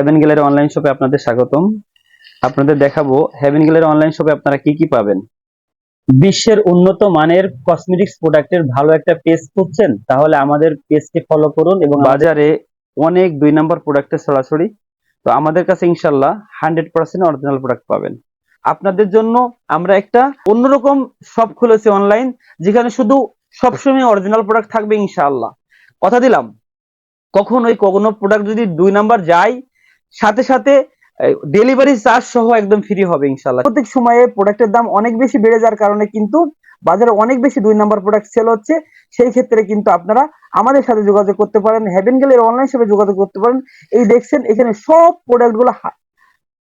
Haven gallery online শপে আপনাদের স্বাগতম। আপনাদের দেখাবো হেভেন গ্যালারি অনলাইন শপে আপনারা কি কি পাবেন। বিশ্বের উন্নত মানের কসমেটিক্স প্রোডাক্টের ভালো একটা পেজ খুঁজছেন? তাহলে আমাদের পেজকে ফলো করুন এবং বাজারে অনেক দুই নম্বর প্রোডাক্টের সরাসরি। তো আমাদের কাছে ইনশাল্লাহ হান্ড্রেড পার্সেন্ট অরিজিনাল প্রোডাক্ট পাবেন। আপনাদের জন্য আমরা একটা অন্যরকম শপ খুলেছি অনলাইন যেখানে শুধু সবসময় অরিজিনাল প্রোডাক্ট থাকবে ইনশাআল্লাহ। কথা দিলাম কখন ওই কোনো প্রোডাক্ট যদি দুই নাম্বার যায় সাথে সাথে ডেলিভারি চার্জ সহ একদম ফ্রি হবে ইনশাল্লাহ প্রত্যেক সময়ে প্রোডাক্টের দাম অনেক বেশি বেড়ে যাওয়ার কারণে কিন্তু বাজারে অনেক বেশি দুই নাম্বার প্রোডাক্ট সেল হচ্ছে। সেই ক্ষেত্রে কিন্তু আপনারা আমাদের সাথে যোগাযোগ করতে পারেন হেভেন গেলের অনলাইন হিসেবে যোগাযোগ করতে পারেন। এই দেখছেন, এখানে সব প্রোডাক্টগুলো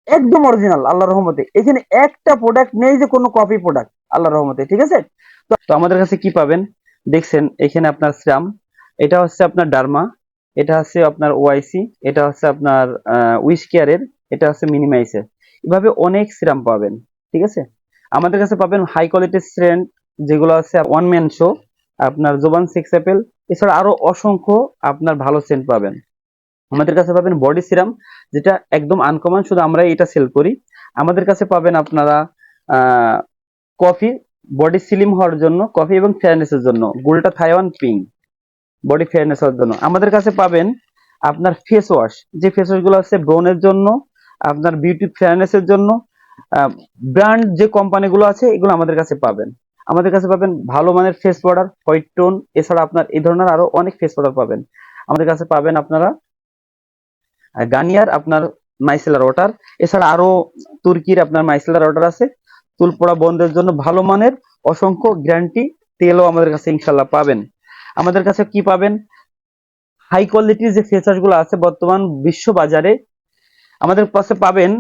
একদম অরিজিনাল আল্লাহ রহমতে। এখানে একটা প্রোডাক্ট নেই যে কোনো কপি প্রোডাক্ট আল্লাহ রহমতে, ঠিক আছে? তো আমাদের কাছে কি পাবেন? দেখছেন, এখানে আপনার শ্রাম, এটা হচ্ছে আপনার ডার্মা। এটা হচ্ছে আপনার ওআইসি এটা হচ্ছে আপনার উইশ কেয়ারের এটা হচ্ছে মিনিমাইসের এভাবে অনেক সিরাম পাবেন, ঠিক আছে? আমাদের কাছে পাবেন হাই কোয়ালিটির সেন্ট যেগুলো আছে ওয়ান ম্যান শো আপনার জোবান সিক্স অ্যাপেল এছাড়া আরও অসংখ্য আপনার ভালো সেন্ট পাবেন। আমাদের কাছে পাবেন বডি সিরাম যেটা একদম আনকমন শুধু আমরা এটা সেল করি। আমাদের কাছে পাবেন আপনারা কফি বডি স্লিম হওয়ার জন্য কফি এবং ফেয়ারনেসের জন্য, গোলটা থাইওয়ান পিঙ্ক বডি ফেয়ারনেস হওয়ার জন্য। আমাদের কাছে পাবেন আপনার ফেস ওয়াশ যে ফেস ওয়াশগুলো আছে ব্রনের জন্য, আপনার বিউটি ফেয়ারনেস এর জন্য ব্র্যান্ড যে কোম্পানিগুলো আছে, এগুলো আমাদের কাছে পাবেন। আমাদের কাছে পাবেন ভালো মানের ফেস পাউডার হোয়াইট টোন এছাড়া আপনার এই ধরনের আরও অনেক ফেস পাউডার পাবেন। আমাদের কাছে পাবেন আপনারা গানিয়ার আপনার মাইসেলার ওয়াটার এছাড়া আরও তুর্কির আপনার মাইসেলার ওয়াটার আছে। চুল পড়া বন্ধের জন্য ভালো মানের, অসংখ্য গ্যারান্টি তেলও আমাদের কাছে ইনশাল্লাহ পাবেন। আমাদের কাছে কি পাবেন? হাই কোয়ালিটির যে ফেসারগুলো আছে বর্তমান বিশ্ব বাজারে আমাদের কাছে পাবেন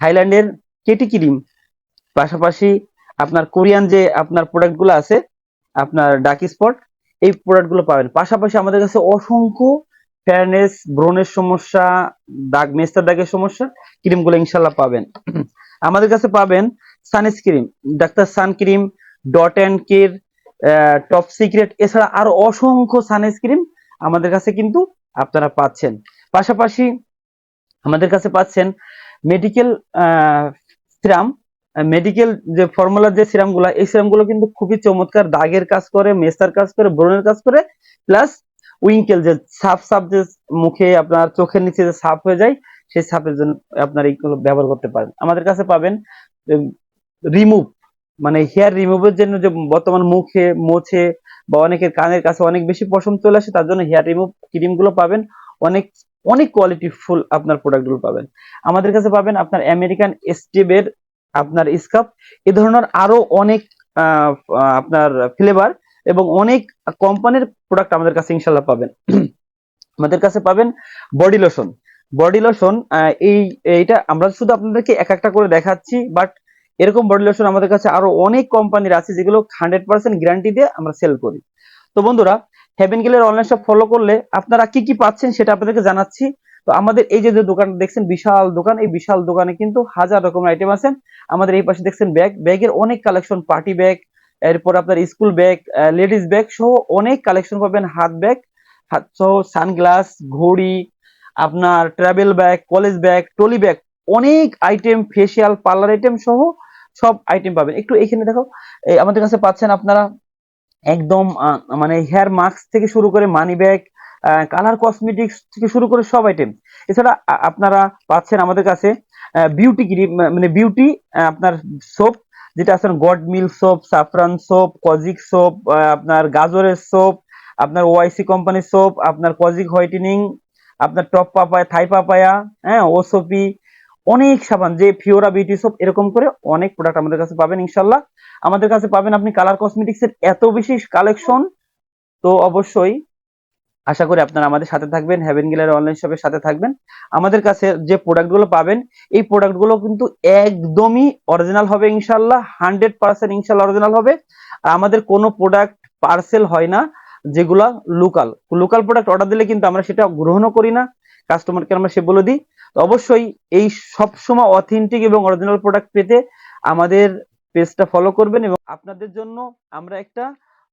থাইল্যান্ডের কেটি ক্রিম পাশাপাশি আপনার কোরিয়ান যে আপনার প্রোডাক্টগুলো আছে, আপনার ডাক স্পট এই প্রোডাক্টগুলো পাবেন। পাশাপাশি আমাদের কাছে অসংখ্য ফেয়ারনেস ব্রনের সমস্যা, দাগ, মেস্তার দাগের সমস্যা ক্রিমগুলো ইনশাল্লাহ পাবেন। আমাদের কাছে পাবেন sunscreen doctor suncream dot and কের টপ সিক্রেট এছাড়া আরও অসংখ্য সানস্ক্রিন আমাদের কাছে কিন্তু আপনারা পাচ্ছেন। পাশাপাশি আমাদের কাছে পাচ্ছেন মেডিকেল সিরাম মেডিকেল যে ফর্মুলার যে সিরামগুলা এই সিরামগুলো কিন্তু খুবই চমৎকার, দাগের কাজ করে, মেস্তার কাজ করে, ব্রণের কাজ করে প্লাস উইঙ্কেল যে সাপ সাপ যে মুখে আপনার চোখের নিচে যে সাপ হয়ে যায়, সেই সাপের জন্য আপনার এইগুলো ব্যবহার করতে পারেন। আমাদের কাছে পাবেন রিমুভ মানে হেয়ার রিমুভের জন্য যে বর্তমান মুখে, মোছে বা অনেকের কানের কাছে অনেক বেশি পশম চলে আসে, তার জন্য হেয়ার রিমুভ ক্রিমগুলো পাবেন। অনেক অনেক কোয়ালিটি ফুল আপনার প্রোডাক্টগুলো পাবেন। আমাদের কাছে পাবেন আপনার আমেরিকান স্টেবের আপনার স্কাপ এ ধরনের আরও অনেক আপনার ফ্লেভার এবং অনেক কোম্পানির প্রোডাক্ট আমাদের কাছে ইনশাল্লাহ পাবেন। আমাদের কাছে পাবেন বডি লোশন বডি লোশন এই, এইটা আমরা শুধু আপনাদেরকে এক একটা করে দেখাচ্ছি বাট এরকম বডি লোশন আমাদের কাছে আরও অনেক কোম্পানির আছে যেগুলো হান্ড্রেড পার্সেন্ট গ্যারান্টি দিয়ে আমরা সেল করি। তো বন্ধুরা হেভেন গেলের অনলাইন শপ ফলো করলে আপনারা কি কি পাচ্ছেন সেটা আপনাদেরকে জানাচ্ছি। তো আমাদের এই যে দোকান দেখছেন, বিশাল দোকান, এই বিশাল দোকানে কিন্তু হাজার রকমের আইটেম আছে। আমাদের এই পাশে দেখছেন ব্যাগ ব্যাগের অনেক কালেকশন পার্টি ব্যাগ এরপর আপনার স্কুল ব্যাগ লেডিস ব্যাগ সহ অনেক কালেকশন পাবেন, হাত ব্যাগ হাত সহ সানগ্লাস ঘড়ি, আপনার travel bag college bag trolley bag অনেক আইটেম ফেসিয়াল পার্লার আইটেম সহ সব আইটেম পাবেন। একটু এখানে দেখো আমাদের কাছে পাচ্ছেন আপনারা একদম মানে হেয়ার মাস্ক থেকে শুরু করে মানি ব্যাগ কালার কসমেটিক্স থেকে শুরু করে সব আইটেম এছাড়া আপনারা পাচ্ছেন আমাদের কাছে বিউটি ক্রিম মানে বিউটি আপনার সোপ যেটা আছেন গড মিল soap saffron soap kojic soap আপনার গাজরের সোপ আপনার ওআইসি কোম্পানির সোপ আপনার কজিক হোয়াইটেনিং আপনার টপ পাপায়া থাই পাপায়া হ্যাঁ ওসোপি অনেক সাবান, যে ফিওরা বিউটি সোপ এরকম করে অনেক প্রোডাক্ট আমাদের কাছে পাবেন ইনশাল্লাহ আমাদের কাছে পাবেন আপনি কালার কসমেটিক্স এর এত বেশি কালেকশন তো অবশ্যই আশা করি আপনারা আমাদের সাথে থাকবেন হ্যাভেন গিলার অনলাইন শপের সাথে থাকবেন। আমাদের কাছে যে প্রোডাক্টগুলো পাবেন, এই প্রোডাক্টগুলো কিন্তু একদমই অরিজিনাল হবে ইনশাল্লাহ হান্ড্রেড পার্সেন্ট ইনশাল্লাহ অরিজিনাল হবে। আর আমাদের কোনো প্রোডাক্ট পার্সেল হয় না, যেগুলা লোকাল লোকাল প্রোডাক্ট অর্ডার দিলে কিন্তু আমরা সেটা গ্রহণও করি না কাস্টমারকে আমরা সে বলে দিই। অবশ্যই এই সব সময় অথেন্টিক এবং অরিজিনাল প্রোডাক্ট পেতে আমাদের পেজটা ফলো করবেন এবং আপনাদের জন্য আমরা একটা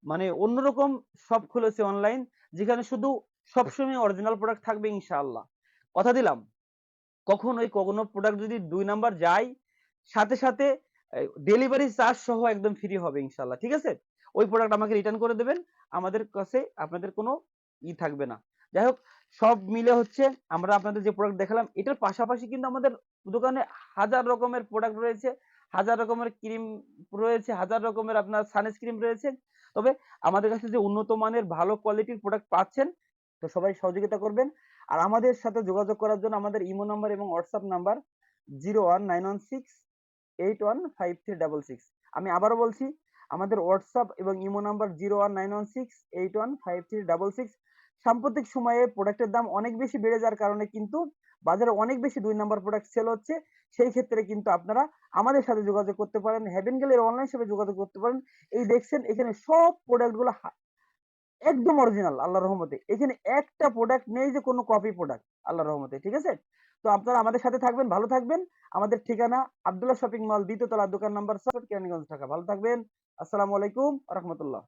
মানে অন্যরকম সব খুলেছি অনলাইন যেখানে শুধু সবসময় অরিজিনাল প্রোডাক্ট থাকবে ইনশাআল্লাহ। কথা দিলাম, কখনোই কখনো প্রোডাক্ট যদি দুই নাম্বার যায়, সাথে সাথে ডেলিভারি চার্জ সহ একদম ফ্রি হবে ইনশাল্লাহ ঠিক আছে? ওই প্রোডাক্ট আমাকে রিটার্ন করে দেবেন, আমাদের কাছে আপনাদের কোনো ই থাকবে না। যাই হোক সব মিলে হচ্ছে আমরা আপনাদের যে প্রোডাক্ট দেখালাম, এটার পাশাপাশি কিন্তু আমাদের দোকানে হাজার রকমের প্রোডাক্ট রয়েছে, হাজার রকমের ক্রিম রয়েছে, হাজার রকমের আপনার সানস্ক্রিন রয়েছে। তবে আমাদের কাছে যে উন্নত মানের ভালো কোয়ালিটির প্রোডাক্ট পাচ্ছেন, তো সবাই সহযোগিতা করবেন। আর আমাদের সাথে যোগাযোগ করার জন্য আমাদের ইমো নাম্বার এবং WhatsApp number zero one nine one six eight one five three double six আমি আবারও বলছি, আমাদের হোয়াটসঅ্যাপ এবং imo number zero one nine one six eight one five three double six সাম্প্রতিক সময়ে প্রোডাক্টের দাম অনেক বেশি বেড়ে যাওয়ার কারণে কিন্তু বাজারে অনেক বেশি দুই নাম্বার প্রোডাক্ট সেল হচ্ছে। সেই ক্ষেত্রে কিন্তু আপনারা আমাদের সাথে যোগাযোগ করতে পারেন হেভেন গেলের অনলাইন হিসেবে যোগাযোগ করতে পারেন। এই দেখছেন, এখানে সব প্রোডাক্টগুলো একদম অরিজিনাল আল্লাহ রহমতে। এখানে একটা প্রোডাক্ট নেই যে কোনো কপি প্রোডাক্ট আল্লাহ রহমতে, ঠিক আছে? তো আপনারা আমাদের সাথে থাকবেন, ভালো থাকবেন। আমাদের ঠিকানা আব্দুল্লাহ শপিং মল দ্বিতীয় তলা দোকান নাম্বার সাত কেরানীগঞ্জ ঢাকা। ভালো থাকবেন। আসসালামু আলাইকুম রহমতুল্লাহ